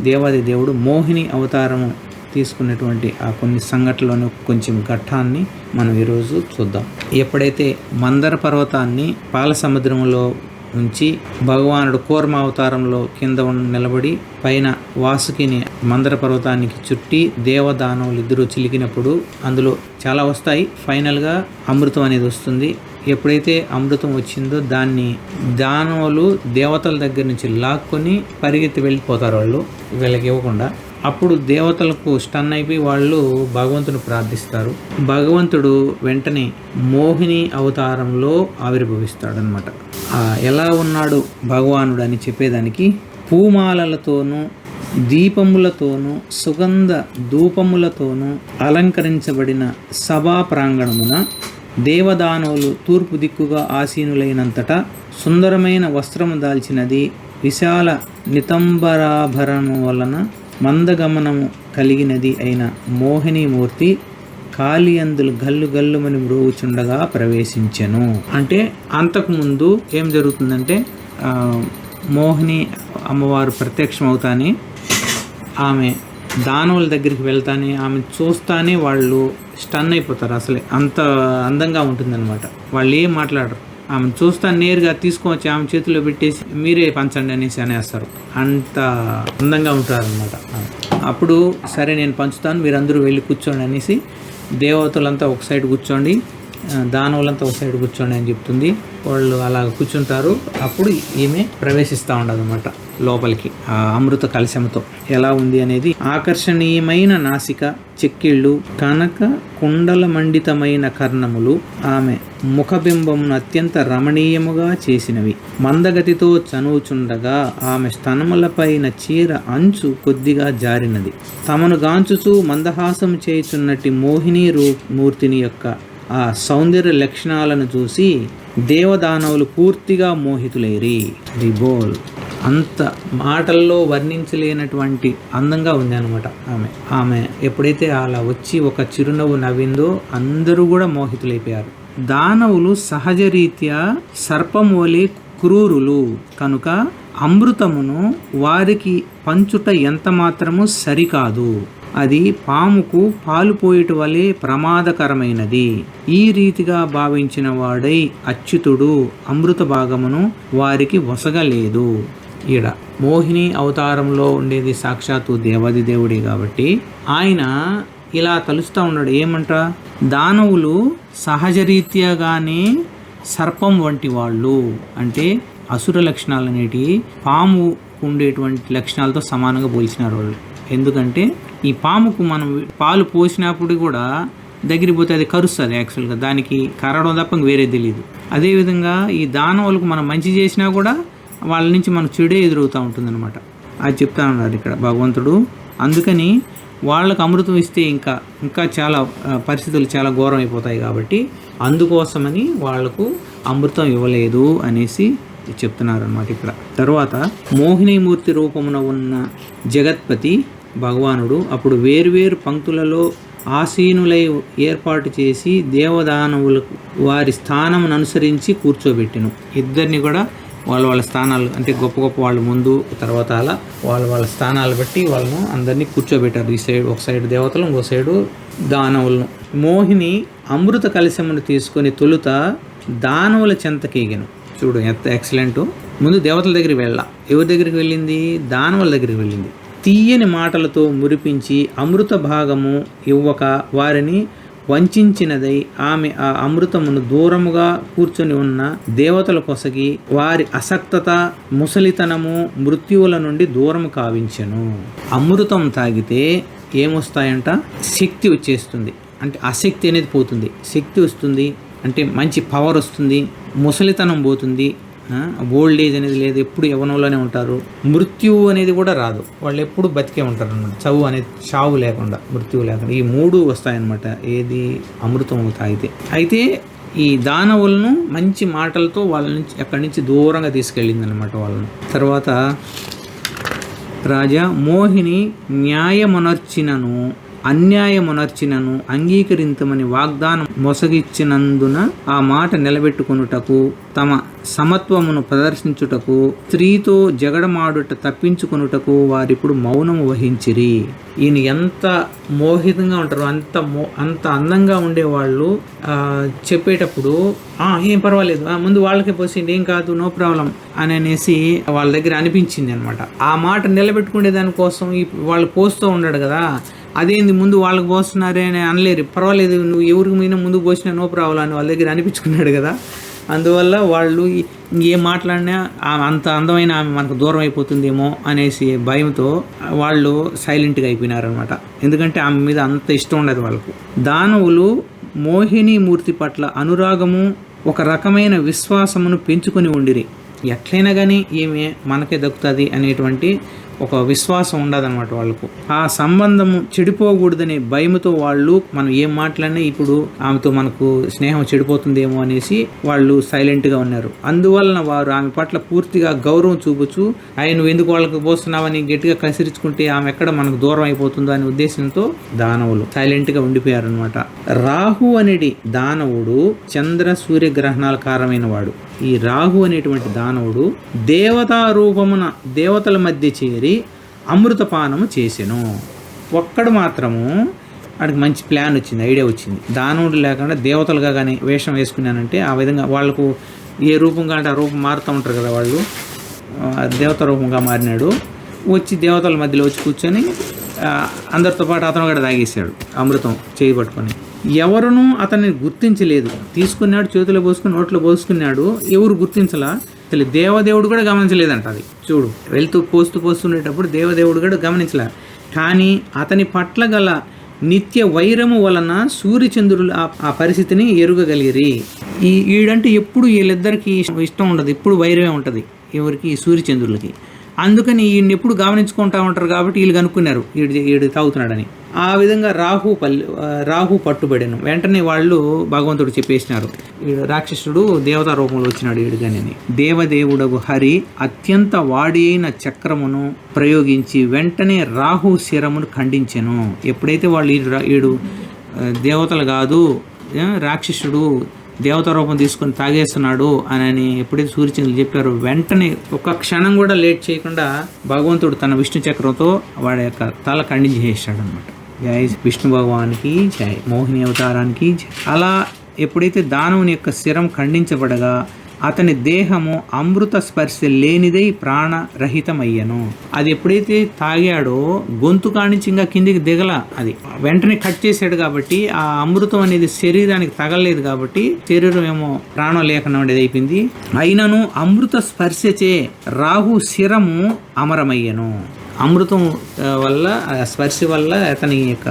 దేవాది దేవుడు మోహిని అవతారము తీసుకున్నటువంటి ఆ కొన్ని సంఘటనలను కొంచెం ఘట్టాన్ని మనం ఈరోజు చూద్దాం. ఎప్పుడైతే మందర పర్వతాన్ని పాల సముద్రంలో ఉంచి భగవానుడు కూర్మ అవతారంలో కింద నిలబడి పైన వాసుకిని మందర పర్వతానికి చుట్టి దేవదానవులు ఇద్దరు చిలికినప్పుడు అందులో చాలా వస్తాయి. ఫైనల్గా అమృతం అనేది వస్తుంది. ఎప్పుడైతే అమృతం వచ్చిందో దాన్ని దానవులు దేవతల దగ్గర నుంచి లాక్కొని పరిగెత్తి వెళ్ళిపోతారు వాళ్ళు వీళ్ళకి ఇవ్వకుండా. అప్పుడు దేవతలకు స్టన్ అయిపోయి వాళ్ళు భగవంతుని ప్రార్థిస్తారు. భగవంతుడు వెంటనే మోహిని అవతారంలో ఆవిర్భవిస్తాడనమాట ఎలా ఉన్నాడు భగవానుడు అని చెప్పేదానికి పూమాలలతోనూ దీపములతోనూ సుగంధ ధూపములతోనూ అలంకరించబడిన సభా ప్రాంగణమున దేవదానవులు తూర్పు దిక్కుగా ఆసీనులైనంతటా సుందరమైన వస్త్రము దాల్చినది విశాల నితంబరాభరణం వలన మందగమనము కలిగినది అయిన మోహినీమూర్తి కాళీయందులు గల్లు గల్లుమని మ్రోగుచుండగా ప్రవేశించెను. అంటే అంతకుముందు ఏం జరుగుతుందంటే మోహిని అమ్మవారు ప్రత్యక్షమవుతానే ఆమె దానవుల దగ్గరికి వెళ్తానే ఆమె చూస్తానే వాళ్ళు స్టన్ అయిపోతారు అసలే. అంత అందంగా ఉంటుందన్నమాట. వాళ్ళు ఏం మాట్లాడరు. ఆమె చూస్తా నేరుగా తీసుకొచ్చి ఆమె చేతిలో పెట్టేసి మీరే పంచండి అనేసి అనేస్తారు. అంత అందంగా ఉంటారనమాట అప్పుడు సరే నేను పంచుతాను మీరందరూ వెళ్ళి కూర్చోండి అనేసి దేవతలంతా ఒక సైడ్ కూర్చోండి దానవులంతా ఒక సైడ్ కూర్చోండి అని చెప్తుంది. వాళ్ళు అలా కూర్చుంటారు అప్పుడు ఈమె ప్రవేశిస్తూ ఉండదు అనమాట లోపలికి ఆ అమృత కలశంతో ఎలా ఉంది అనేది ఆకర్షణీయమైన నాసిక చెక్కిళ్ళు కనక కుండల మండితమైన కర్ణములు ఆమె ముఖబింబమును అత్యంత రమణీయముగా చేసినవి. మందగతితో చనువుచుండగా ఆమె స్తనములపైన చీర అంచు కొద్దిగా జారినది. తమను గాంచుచూ మందహాసం చేయుచున్నట్టి మోహిని రూ మూర్తిని యొక్క ఆ సౌందర్య లక్షణాలను చూసి దేవదానవులు పూర్తిగా మోహితులేరి. రిబోల్ అంత మాటల్లో వర్ణించలేనటువంటి అందంగా ఉంది అనమాట ఆమె. ఆమె ఎప్పుడైతే అలా వచ్చి ఒక చిరునవ్వు నవ్విందో అందరూ కూడా మోహితులైపోయారు. దానవులు సహజరీత్యా సర్పం వలె క్రూరులు. కనుక అమృతమును వారికి పంచుట ఎంత మాత్రము సరికాదు. అది పాముకు పాలు పోయిట వలె ప్రమాదకరమైనది. ఈ రీతిగా భావించిన వాడై అచ్యుతుడు అమృత భాగమును వారికి వసగలేదు. ఈడ మోహిని అవతారంలో ఉండేది సాక్షాత్తు దేవాది దేవుడే కాబట్టి ఆయన ఇలా తలుస్తూ ఉన్నాడు. ఏమంట? దానవులు సహజరీత్యాగానే సర్పం వంటి వాళ్ళు. అంటే అసుర లక్షణాలు అనేటివి పాము ఉండేటువంటి లక్షణాలతో సమానంగా పోల్చినారు వాళ్ళు. ఎందుకంటే ఈ పాముకు మనం పాలు పోసినప్పుడు కూడా దగ్గరిపోతే అది కరుస్తుంది యాక్చువల్గా దానికి కరడం తప్ప వేరే తెలియదు అదేవిధంగా ఈ దానవులకు మనం మంచి చేసినా కూడా వాళ్ళ నుంచి మనకు చెడే ఎదురవుతూ ఉంటుందన్నమాట. అది చెప్తా ఉన్నారు ఇక్కడ భగవంతుడు. అందుకని వాళ్ళకు అమృతం ఇస్తే ఇంకా ఇంకా చాలా పరిస్థితులు చాలా ఘోరం అయిపోతాయి కాబట్టి అందుకోసమని వాళ్ళకు అమృతం ఇవ్వలేదు అనేసి చెప్తున్నారు అనమాట ఇక్కడ. తర్వాత మోహినీమూర్తి రూపమున ఉన్న జగత్పతి భగవానుడు అప్పుడు వేరువేరు పంక్తులలో ఆసీనులై ఏర్పాటు చేసి దేవదానవులకు వారి స్థానమును అనుసరించి కూర్చోబెట్టెను. ఇద్దరిని కూడా వాళ్ళ వాళ్ళ స్థానాలు అంటే గొప్ప గొప్ప వాళ్ళు ముందు తర్వాత అలా వాళ్ళ వాళ్ళ స్థానాలు బట్టి వాళ్ళను అందరినీ కూర్చోబెట్టారు. ఈ సైడ్ ఒక సైడ్ దేవతలు ఇంకో సైడు దానవులను. మోహిని అమృత కలశమును తీసుకొని తొలుత దానవుల చెంతకీగను. చూడు ఎంత ఎక్సలెంట్. ముందు దేవతల దగ్గరికి వెళ్ళా. ఎవరి దగ్గరికి వెళ్ళింది? దానవుల దగ్గరికి వెళ్ళింది. తీయని మాటలతో మురిపించి అమృత భాగము ఇవ్వక వారిని వంచినదై ఆమె ఆ అమృతమును దూరముగా కూర్చొని ఉన్న దేవతల కొసగి వారి అసక్తత ముసలితనము మృత్యువుల నుండి దూరము కావించెను. అమృతం తాగితే ఏమొస్తాయంట? శక్తి వచ్చేస్తుంది. అంటే అశక్తి అనేది పోతుంది. శక్తి వస్తుంది అంటే మంచి పవర్ వస్తుంది. ముసలితనం పోతుంది. ఓల్డ్ ఏజ్ అనేది లేదు ఎప్పుడు యవనంలోనే ఉంటారు. మృత్యువు అనేది కూడా రాదు. వాళ్ళు ఎప్పుడు బతికే ఉంటారు అనమాట చదువు అనేది చావు లేకుండా మృత్యువు లేకుండా. ఈ మూడు వస్తాయన్నమాట. ఏది? అమృతం తాగితే అయితే. ఈ దానవులను మంచి మాటలతో వాళ్ళ నుంచి అక్కడి నుంచి దూరంగా తీసుకెళ్ళింది అనమాట వాళ్ళని. తర్వాత రాజా మోహిని న్యాయమునర్చినను అన్యాయమునర్చినను అంగీకరించమని వాగ్దానం మొసగిచ్చినందున ఆ మాట నిలబెట్టుకొనుటకు తమ సమత్వమును ప్రదర్శించుటకు స్త్రీతో జగడమాడుట తప్పించుకొనుటకు వారిప్పుడు మౌనము వహించిరి. ఈయన ఎంత మోహితంగా ఉంటారు అంత మో అంత అందంగా ఉండేవాళ్ళు చెప్పేటప్పుడు "ఆ, ఏం పర్వాలేదు ముందు వాళ్ళకే పోసింది ఏం కాదు నో ప్రాబ్లం అని అనేసి వాళ్ళ దగ్గర అనిపించింది అనమాట ఆ మాట నిలబెట్టుకునే దానికోసం వాళ్ళు పోస్తూ ఉన్నాడు కదా అదేంది ముందు వాళ్ళకి పోస్తున్నారే అని అనలేరు. పర్వాలేదు నువ్వు ఎవరికి మీద ముందు పోసినా నో ప్రాబ్లం అని వాళ్ళ దగ్గర అనిపించుకున్నాడు కదా. అందువల్ల వాళ్ళు ఏం మాట్లాడినా ఆమె అంత అందమైన ఆమె మనకు దూరం అయిపోతుందేమో అనేసి భయంతో వాళ్ళు సైలెంట్గా అయిపోయినారనమాట ఎందుకంటే ఆమె మీద అంత ఇష్టం ఉండదు వాళ్ళకు. దానవులు మోహిని మూర్తి పట్ల అనురాగము ఒక రకమైన విశ్వాసమును పెంచుకొని ఉండిరి. ఎట్లయినా కానీ ఈమె మనకే దక్కుతుంది అనేటువంటి ఒక విశ్వాసం ఉండదన్నమాట వాళ్ళకు. ఆ సంబంధము చెడిపోకూడదనే భయముతో వాళ్ళు మనం ఏం మాట్లాడినా ఇప్పుడు ఆమెతో మనకు స్నేహం చెడిపోతుందేమో అనేసి వాళ్ళు సైలెంట్గా ఉన్నారు. అందువలన వారు ఆమె పట్ల పూర్తిగా గౌరవం చూపొచ్చు ఆయన నువ్వు ఎందుకు వాళ్ళకి పోస్తున్నావని గట్టిగా కసిరించుకుంటే ఆమె ఎక్కడ మనకు దూరం అయిపోతుందో అనే ఉద్దేశంతో దానవులు సైలెంట్గా ఉండిపోయారు అనమాట రాహు అనేది దానవుడు చంద్ర సూర్య గ్రహణాల కారమైన వాడు. ఈ రాహు అనేటువంటి దానవుడు దేవతా రూపమున దేవతల మధ్య చేరి అమృతపానము చేసెను. ఒక్కడు మాత్రము వాడికి మంచి ప్లాన్ వచ్చింది ఐడియా వచ్చింది. దానవుడు లేకుండా దేవతలుగా కానీ వేషం వేసుకున్నానంటే ఆ విధంగా వాళ్ళకు ఏ రూపంగా అంటే ఆ రూపం మారుతూ ఉంటారు కదా వాళ్ళు. దేవత రూపంగా మారినాడు. వచ్చి దేవతల మధ్యలో వచ్చి కూర్చొని అందరితో పాటు అతను కూడా తాగేశాడు అమృతం చేయి పట్టుకొని. ఎవరునూ అతన్ని గుర్తించలేదు. తీసుకున్నాడు చేతిలో పోసుకుని నోట్లో పోసుకున్నాడు. ఎవరు గుర్తించలా? అసలు దేవదేవుడు కూడా గమనించలేదంట అది. చూడు వెళ్తూ పోస్తూ పోస్తుండేటప్పుడు దేవదేవుడు కూడా గమనించలే. కానీ అతని పట్ల గల నిత్య వైరము వలన సూర్యచంద్రులు ఆ- ఆ పరిస్థితిని ఎరుగగలిగిరి. ఈ వీడంటే ఎప్పుడు వీళ్ళిద్దరికి ఇష్టం ఉండదు ఎప్పుడు వైరమే ఉంటుంది ఎవరికి? సూర్యచంద్రులకి. అందుకని ఈయన్ని ఎప్పుడు గమనించుకుంటా ఉంటారు కాబట్టి వీళ్ళు కనుక్కున్నారు వీడు వీడు తాగుతున్నాడని. ఆ విధంగా రాహు పల్లి రాహు పట్టుబడిను. వెంటనే వాళ్ళు భగవంతుడు చెప్పేసినారు. ఈడు రాక్షసుడు దేవతా రూపంలో వచ్చినాడు ఈడుగాని దేవదేవుడగు హరి అత్యంత వాడి అయిన చక్రమును ప్రయోగించి వెంటనే రాహు శిరమును ఖండించెను. ఎప్పుడైతే వాళ్ళు ఈడు ఈడు దేవతలు కాదు రాక్షసుడు దేవత రూపం తీసుకొని తాగేస్తున్నాడు అని ఎప్పుడైతే సూర్యచంద్రులు చెప్పారో వెంటనే ఒక క్షణం కూడా లేట్ చేయకుండా భగవంతుడు తన విష్ణు చక్రంతో వాడి యొక్క తల ఖండించి అనమాట జై విష్ణు భగవానికి జై మోహిని అవతారానికి జై అలా ఎప్పుడైతే దానవుని యొక్క శిరం ఖండించబడగా అతని దేహము అమృత స్పర్శ లేనిదై ప్రాణరహితమయ్యను. అది ఎప్పుడైతే తాగాడో గొంతు కానించి ఇంకా కిందికి దిగల అది వెంటనే కట్ చేశాడు కాబట్టి ఆ అమృతం అనేది శరీరానికి తగలలేదు కాబట్టి శరీరం ఏమో ప్రాణం లేకుండా ఉండేది అయిపోయింది. అయినను అమృత స్పర్శచే రాహు శిరము అమరమయ్యను. అమృతం వల్ల ఆ స్పర్శ వల్ల అతని యొక్క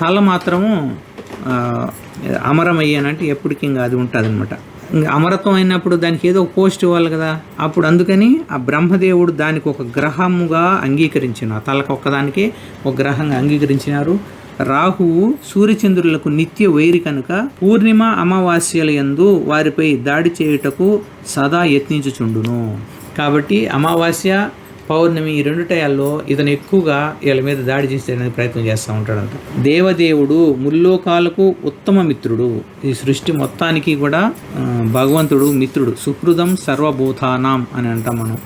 తల మాత్రము అమరమయ్యానంటే ఎప్పటికీ ఇంకా అది ఉంటుంది అనమాట ఇంకా అమరత్వం అయినప్పుడు దానికి ఏదో ఒక పోస్ట్ ఇవ్వాలి కదా అప్పుడు అందుకని ఆ బ్రహ్మదేవుడు దానికి ఒక గ్రహముగా అంగీకరించిన. తలకు ఒక్కదానికి ఒక గ్రహంగా అంగీకరించినారు. రాహువు సూర్యచంద్రులకు నిత్య వైరి కనుక పూర్ణిమ అమావాస్యల యందు వారిపై దాడి చేయుటకు సదా యత్నించుచుండును. కాబట్టి అమావాస్య పౌర్ణమి ఈ రెండు టయాల్లో ఇతను ఎక్కువగా వీళ్ళ మీద దాడి చేసేయడానికి ప్రయత్నం చేస్తూ ఉంటాడంట దేవదేవుడు ముల్లోకాలకు ఉత్తమ మిత్రుడు. ఈ సృష్టి మొత్తానికి కూడా భగవంతుడు మిత్రుడు. సుహృదం సర్వభూతానాం అని అంటాం మనం.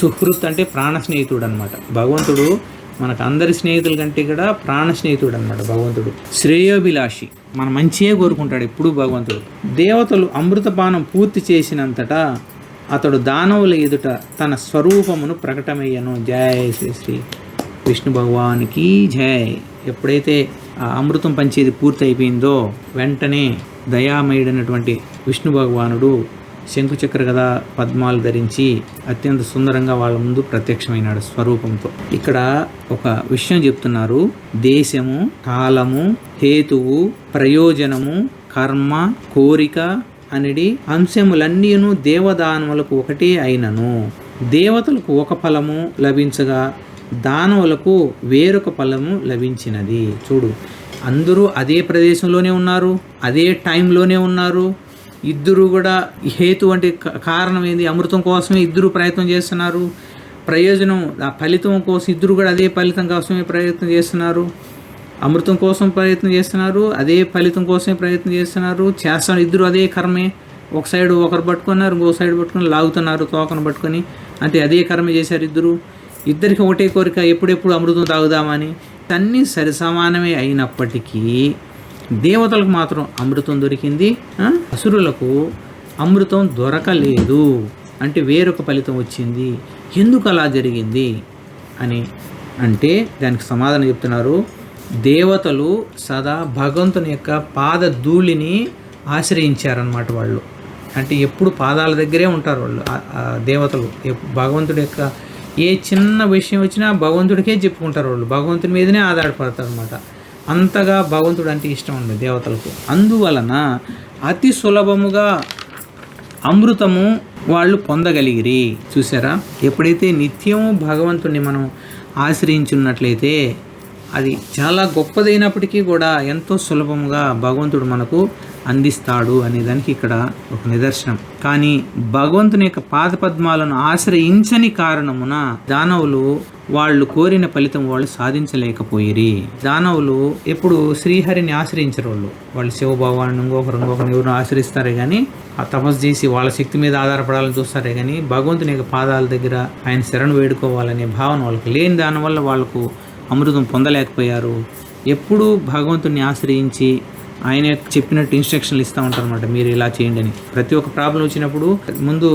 సుహృత్ అంటే ప్రాణ స్నేహితుడు అనమాట భగవంతుడు మనకు అందరి స్నేహితుల కంటే కూడా ప్రాణ స్నేహితుడు అనమాట భగవంతుడు. శ్రేయోభిలాషి. మన మంచియే కోరుకుంటాడు ఎప్పుడు భగవంతుడు. దేవతలు అమృతపానం పూర్తి చేసినంతటా అతడు దానవుల ఎదుట తన స్వరూపమును ప్రకటమయ్యను. జయ శ్రీ శ్రీ విష్ణు భగవానికి జై. ఎప్పుడైతే ఆ అమృతం పంచేది పూర్తి అయిపోయిందో వెంటనే దయామయుడైనటువంటి విష్ణు భగవానుడు శంకుచక్ర కదా పద్మాలు ధరించి అత్యంత సుందరంగా వాళ్ళ ముందు ప్రత్యక్షమైనాడు స్వరూపంతో. ఇక్కడ ఒక విషయం చెప్తున్నారు. దేశము కాలము హేతువు ప్రయోజనము కర్మ కోరిక అనిడి అంశములన్నీను దేవదానములకు ఒకటే అయినను. దేవతలకు ఒక ఫలము లభించగా దానవులకు వేరొక ఫలము లభించినది. చూడు అందరూ అదే ప్రదేశంలోనే ఉన్నారు అదే టైంలోనే ఉన్నారు. ఇద్దరు కూడా హేతు అంటే క- కారణం ఏంది? అమృతం కోసమే ఇద్దరు ప్రయత్నం చేస్తున్నారు. ప్రయోజనం ఆ ఫలితం కోసం ఇద్దరు కూడా అదే ఫలితం కోసమే ప్రయత్నం చేస్తున్నారు. అమృతం కోసం ప్రయత్నం చేస్తున్నారు అదే ఫలితం కోసమే ప్రయత్నం చేస్తున్నారు చేస్తున్నారు ఇద్దరు అదే కర్మే. ఒక సైడ్ ఒకరు పట్టుకున్నారు ఇంకో సైడ్ పట్టుకొని లాగుతున్నారు తోకను పట్టుకొని. అంటే అదే కర్మ చేశారు ఇద్దరు. ఇద్దరికి ఒకటే కోరిక ఎప్పుడెప్పుడు అమృతం తాగుదామని. అన్నీ సరి సమానమే అయినప్పటికీ దేవతలకు మాత్రం అమృతం దొరికింది. అసురులకు అమృతం దొరకలేదు. అంటే వేరొక ఫలితం వచ్చింది. ఎందుకు అలా జరిగింది? అని అంటే దానికి సమాధానం చెప్తున్నారు. దేవతలు సదా భగవంతుని యొక్క పాద ధూళిని ఆశ్రయించారనమాట వాళ్ళు. అంటే ఎప్పుడు పాదాల దగ్గరే ఉంటారు వాళ్ళు దేవతలు. భగవంతుడి యొక్క ఏ చిన్న విషయం వచ్చినా భగవంతుడికే చెప్పుకుంటారు వాళ్ళు. భగవంతుని మీదనే ఆధారపడతారు అనమాట అంతగా భగవంతుడు అంటే ఇష్టం ఉంది దేవతలకు. అందువలన అతి సులభముగా అమృతము వాళ్ళు పొందగలిగిరి. చూసారా? ఎప్పుడైతే నిత్యము భగవంతుడిని మనం ఆశ్రయించున్నట్లయితే అది చాలా గొప్పదైనప్పటికీ కూడా ఎంతో సులభముగా భగవంతుడు మనకు అందిస్తాడు అనే దానికి ఇక్కడ ఒక నిదర్శనం. కానీ భగవంతుని యొక్క పాదపద్మాలను ఆశ్రయించని కారణమున దానవులు వాళ్ళు కోరిన ఫలితం వాళ్ళు సాధించలేకపోయిరి. దానవులు ఎప్పుడు శ్రీహరిని ఆశ్రయించరు వాళ్ళు. వాళ్ళు శివభగవాన్ ఇంకొకరు ఇంకొకరు ఎవరు ఆశ్రయిస్తారే కానీ ఆ తపస్సు చేసి వాళ్ళ శక్తి మీద ఆధారపడాలని చూస్తారే కానీ భగవంతుని యొక్క పాదాల దగ్గర ఆయన శరణు వేడుకోవాలనే భావన వాళ్ళకి లేని దానివల్ల వాళ్ళకు అమృతం పొందలేకపోయారు. ఎప్పుడూ భగవంతుని ఆశ్రయించి ఆయన చెప్పినట్టు ఇన్స్ట్రక్షన్లు ఇస్తూ ఉంటారు అనమాట మీరు ఇలా చేయండి అని. ప్రతి ఒక్క ప్రాబ్లం వచ్చినప్పుడు ముందు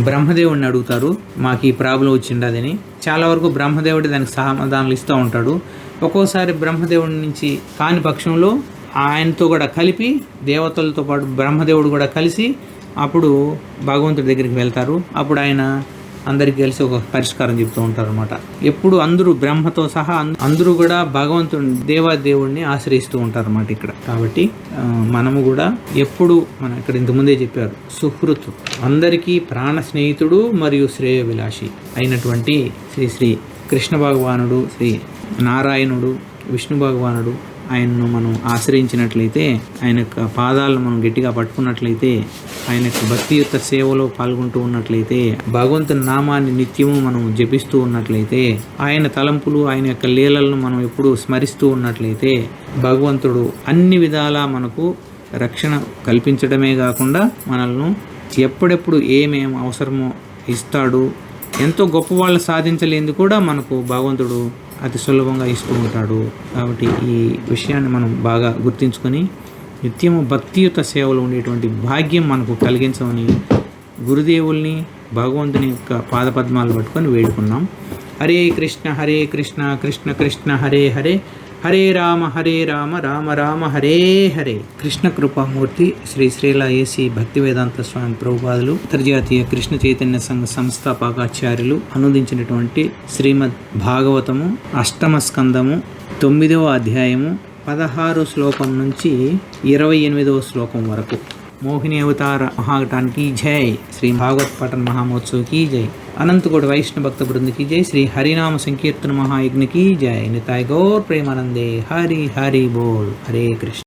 బ్రహ్మదేవుడిని అడుగుతారు మాకు ఈ ప్రాబ్లం వచ్చిండదని చాలా వరకు బ్రహ్మదేవుడి దానికి సమాధానాలు ఇస్తూ ఉంటాడు. ఒక్కోసారి బ్రహ్మదేవుడి నుంచి కాని పక్షంలో ఆయనతో కూడా కలిపి దేవతలతో పాటు బ్రహ్మదేవుడు కూడా కలిసి అప్పుడు భగవంతుడి దగ్గరికి వెళ్తారు. అప్పుడు ఆయన అందరికి కలిసి ఒక పరిష్కారం చెప్తూ ఉంటారు అనమాట ఎప్పుడు అందరూ బ్రహ్మతో సహా అందరూ కూడా భగవంతుని దేవాదేవుడిని ఆశ్రయిస్తూ ఉంటారు అనమాట ఇక్కడ. కాబట్టి మనము కూడా ఎప్పుడు మనం ఇక్కడ ఇంతకుముందే చెప్పారు సుహృత్ అందరికీ ప్రాణ స్నేహితుడు మరియు శ్రేయ విలాసి అయినటువంటి శ్రీ శ్రీ కృష్ణ భగవానుడు శ్రీ నారాయణుడు విష్ణు భగవానుడు ఆయన్ను మనం ఆశ్రయించినట్లయితే ఆయన యొక్క పాదాలను మనం గట్టిగా పట్టుకున్నట్లయితే ఆయన యొక్క భక్తియుక్త సేవలో పాల్గొంటూ ఉన్నట్లయితే భగవంతుని నామాన్ని నిత్యము మనం జపిస్తూ ఉన్నట్లయితే ఆయన తలంపులు ఆయన యొక్క లీలలను మనం ఎప్పుడు స్మరిస్తూ ఉన్నట్లయితే భగవంతుడు అన్ని విధాలా మనకు రక్షణ కల్పించడమే కాకుండా మనల్ని ఎప్పుడెప్పుడు ఏమేం అవసరమో ఇస్తాడు. ఎంతో గొప్ప వాళ్ళు సాధించలేంది కూడా మనకు భగవంతుడు అతి సులభంగా ఇస్తూ ఉంటాడు కాబట్టి ఈ విషయాన్ని మనం బాగా గుర్తించుకొని నిత్యము భక్తియుత సేవలు ఉండేటువంటి భాగ్యం మనకు కలిగించమని గురుదేవుల్ని భగవంతుని యొక్క పాదపద్మాలు పట్టుకొని వేడుకున్నాం. హరే కృష్ణ హరే కృష్ణ కృష్ణ కృష్ణ హరే హరే. హరే రామ హరే రామ రామ రామ హరే హరే. కృష్ణ కృపామూర్తి శ్రీ శ్రీల ఏసీ భక్తి వేదాంత స్వామి ప్రభుపాదులు అంతర్జాతీయ కృష్ణ చైతన్య సంఘ సంస్థాపకాచార్యులు అనుదించినటువంటి శ్రీమద్ భాగవతము అష్టమ స్కందము తొమ్మిదవ అధ్యాయము పదహారు శ్లోకం నుంచి ఇరవై ఎనిమిదవ శ్లోకం వరకు. మోహిని అవతార మహాఘటానికి జై. శ్రీ భాగవత్ పఠన్ మహామహోత్సవ్కి జై. जय अनंत कोट वैष्णव भक्त वृंद की जय श्री हरिनाम संकीर्तन महायज्ञ की जय निताय गौर प्रेमानंदे हरि हरि बोल हरे कृष्ण